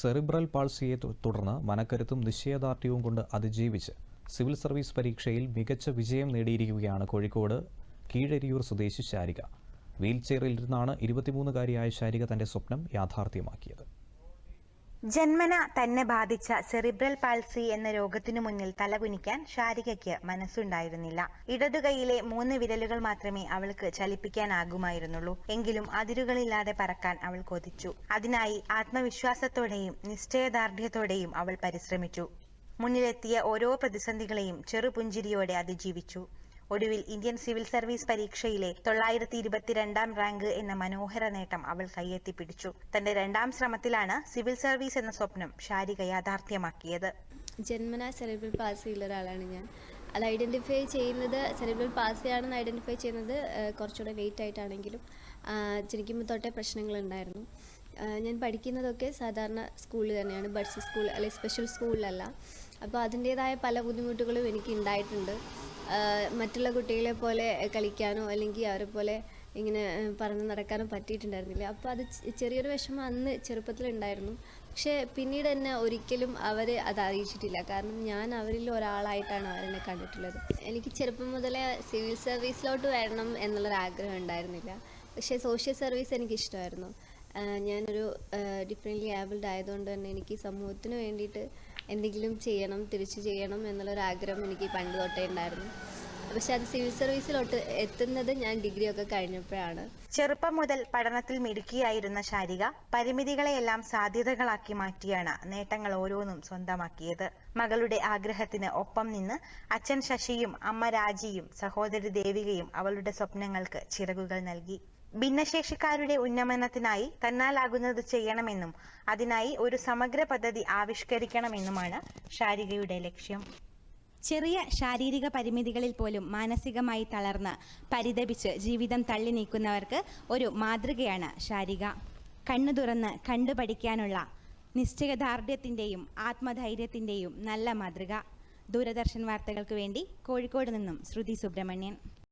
Cerebral പാൾസിയെ തുടർന്ന് മനക്കരുത്തും നിശ്ചയദാർഢ്യവും കൊണ്ട് അതിജീവിച്ച് സിവിൽ സർവീസ് പരീക്ഷയിൽ മികച്ച വിജയം നേടിയിരിക്കുകയാണ് കോഴിക്കോട് കീഴരിയൂർ സ്വദേശി ശാരിക. വീൽചെയറിൽ ഇരുന്നാണ് ഇരുപത്തിമൂന്നുകാരിയായ ശാരിക തന്റെ സ്വപ്നം യാഥാർത്ഥ്യമാക്കിയത്. ജന്മന തന്നെ ബാധിച്ച സെറിബ്രൽ പാൾസി എന്ന രോഗത്തിനു മുന്നിൽ തലകുനിക്കാൻ ഷാരികയ്ക്ക് മനസ്സുണ്ടായിരുന്നില്ല. ഇടതുകൈയിലെ മൂന്ന് വിരലുകൾ മാത്രമേ അവൾക്ക് ചലിപ്പിക്കാനാകുമായിരുന്നുള്ളൂ. എങ്കിലും അതിരുകളില്ലാതെ പറക്കാൻ അവൾ കൊതിച്ചു. അതിനായി ആത്മവിശ്വാസത്തോടെയും നിശ്ചയദാർഢ്യത്തോടെയും അവൾ പരിശ്രമിച്ചു. മുന്നിലെത്തിയ ഓരോ പ്രതിസന്ധികളെയും ചെറുപുഞ്ചിരിയോടെ അതിജീവിച്ചു. ഒടുവിൽ ഇന്ത്യൻ സിവിൽ സർവീസ് പരീക്ഷയിലെ തൊള്ളായിരത്തി ഇരുപത്തിരണ്ടാം റാങ്ക് എന്ന മനോഹര നേട്ടം അവൾ കയ്യെത്തിപ്പിടിച്ചു തന്റെ രണ്ടാം ശ്രമത്തിലാണ് സിവിൽ സർവീസ് എന്ന സ്വപ്നം ശാരിക യാഥാർത്ഥ്യമാക്കിയത്. ജന്മനാ സെറിബ്രൽ പാസി ഉള്ള ഒരാളാണ് ഞാൻ. അത് ഐഡന്റിഫൈ ചെയ്യുന്നത് സെറിബ്രൽ പാസിയാണെന്ന് ഐഡന്റിഫൈ ചെയ്യുന്നത് കുറച്ചുകൂടെ വെയിറ്റ് ആയിട്ടാണെങ്കിലും ജനിക്കുമ്പോൾ തൊട്ടേ പ്രശ്നങ്ങളുണ്ടായിരുന്നു. ഞാൻ പഠിക്കുന്നതൊക്കെ സാധാരണ സ്കൂളിൽ തന്നെയാണ് ബഡ്സ് സ്കൂൾ അല്ലെങ്കിൽ സ്പെഷ്യൽ സ്കൂളിലല്ല അപ്പോൾ അതിന്റേതായ പല ബുദ്ധിമുട്ടുകളും എനിക്ക് ഉണ്ടായിട്ടുണ്ട് മറ്റുള്ള കുട്ടികളെ പോലെ കളിക്കാനോ അല്ലെങ്കിൽ അവരെ പോലെ ഇങ്ങനെ പറന്ന് നടക്കാനോ പറ്റിയിട്ടുണ്ടായിരുന്നില്ല. അപ്പോൾ അത് ചെറിയൊരു വിഷമം അന്ന് ചെറുപ്പത്തിലുണ്ടായിരുന്നു. പക്ഷേ പിന്നീട് എന്നെ ഒരിക്കലും അവർ അത് അറിയിച്ചിട്ടില്ല. കാരണം ഞാൻ അവരിൽ ഒരാളായിട്ടാണ് അവരെന്നെ കണ്ടിട്ടുള്ളത്. എനിക്ക് ചെറുപ്പം മുതലേ സിവിൽ സർവീസിലോട്ട് വരണം എന്നുള്ളൊരു ആഗ്രഹം ഉണ്ടായിരുന്നില്ല. പക്ഷേ സോഷ്യൽ സർവീസ് എനിക്കിഷ്ടമായിരുന്നു. ഞാനൊരു ഡിഫറെന്റ്ലി ആബിൾഡ് ആയതുകൊണ്ട് തന്നെ എനിക്ക് സമൂഹത്തിന് വേണ്ടിയിട്ട് എന്തെങ്കിലും ചെയ്യണം തിരിച്ചു ചെയ്യണം എന്നുള്ളൊരു ആഗ്രഹം എനിക്ക് പണ്ട് തൊട്ടേ ഉണ്ടായിരുന്നു. പക്ഷെ അത് സിവിൽ സർവീസിലോട്ട് എത്തുന്നത് ഞാൻ ഡിഗ്രി ഒക്കെ കഴിഞ്ഞപ്പോഴാണ്. ചെറുപ്പം മുതൽ പഠനത്തിൽ മിടുക്കിയായിരുന്ന ശാരിക പരിമിതികളെയെല്ലാം സാധ്യതകളാക്കി മാറ്റിയാണ് നേട്ടങ്ങൾ ഓരോന്നും സ്വന്തമാക്കിയത്. മകളുടെ ആഗ്രഹത്തിന് ഒപ്പം നിന്ന് അച്ഛൻ ശശിയും അമ്മ രാജിയും സഹോദരി ദേവികയും അവളുടെ സ്വപ്നങ്ങൾക്ക് ചിറകുകൾ നൽകി. ഭിന്നശേഷിക്കാരുടെ ഉന്നമനത്തിനായി തന്നാലാകുന്നത് ചെയ്യണമെന്നും അതിനായി ഒരു സമഗ്ര പദ്ധതി ആവിഷ്കരിക്കണമെന്നുമാണ് ശാരികയുടെ ലക്ഷ്യം. ചെറിയ ശാരീരിക പരിമിതികളിൽ പോലും മാനസികമായി തളർന്ന് പരിതപിച്ച് ജീവിതം തള്ളി നീക്കുന്നവർക്ക് ഒരു മാതൃകയാണ് ശാരിക. കണ്ണു തുറന്ന് കണ്ടുപഠിക്കാനുള്ള നിശ്ചയദാർഢ്യത്തിന്റെയും ആത്മധൈര്യത്തിന്റെയും നല്ല മാതൃക. ദൂരദർശൻ വാർത്തകൾക്ക് വേണ്ടി കോഴിക്കോട് നിന്നും ശ്രുതി സുബ്രഹ്മണ്യൻ.